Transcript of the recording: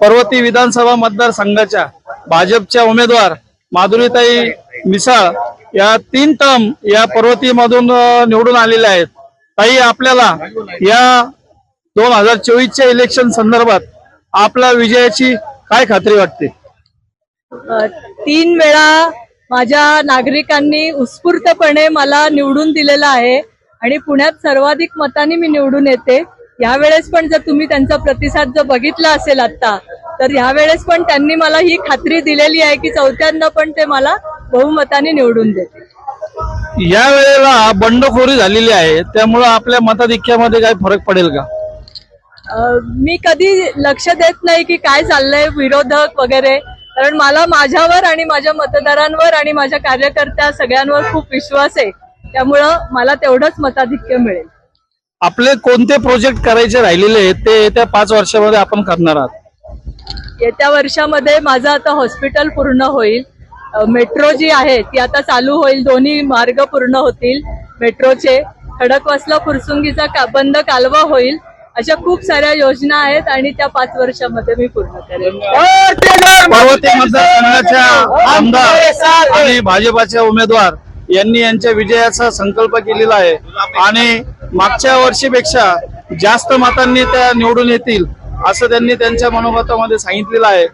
पर्वती विधानसभा मतदारसंघाच्या भाजपच्या उमेदवार माधुरीताई मिसाळ या तीन टर्म या पर्वतीमधून निवडून आलेल्या आहेत. ताई आपल्याला या दोन हजार चोवीसच्या इलेक्शन संदर्भात आपल्या विजयाची काय खात्री वाटते? तीन वेळा माझ्या नागरिकांनी उत्स्फूर्तपणे मला निवडून दिलेला आहे आणि पुण्यात सर्वाधिक मतांनी मी निवडून येते. यावेळेस पण जर तुम्ही त्यांचा प्रतिसाद जर बघितला असेल आता तर यावेळेस पण त्यांनी मला ही खात्री दिलेली आहे की चौथ्यांदा पण ते मला बहुमताने निवडून देतील या वेळेला बंडखोरी झालेली आहे त्यामुळं आपल्या मताधिक्यामध्ये काय फरक पडेल का? मी कधी लक्ष देत नाही की काय चाललंय विरोधक वगैरे. कारण मला माझ्यावर आणि माझ्या मतदारांवर आणि माझ्या कार्यकर्त्या सगळ्यांवर खूप विश्वास आहे. त्यामुळं मला तेवढंच मताधिक्य मिळेल. आपले कोणते प्रोजेक्ट करायचे राहिलेले आहेत ते येत्या पाच वर्षामध्ये आपण करणार आहात? येत्या वर्षामध्ये माझं आता हॉस्पिटल पूर्ण होईल. मेट्रो जी आहे ती आता चालू होईल. दोन्ही मार्ग पूर्ण होतील मेट्रोचे. खडकवासला फुरसुंगीचा का- बंद कालवा होईल. अशा खूप साऱ्या योजना आहेत आणि त्या पाच वर्षामध्ये मी पूर्ण करेन. पार्वती मतदारसंघाच्या आमदार आणि भाजपाचे उमेदवार यांनी यांच्या विजयाचा संकल्प केलेला आहे. आणि मागच्या वर्षीपेक्षा जास्त मतांनी त्या निवडून येतील असं त्यांनी त्यांच्या मनोगतामध्ये सांगितलेलं आहे.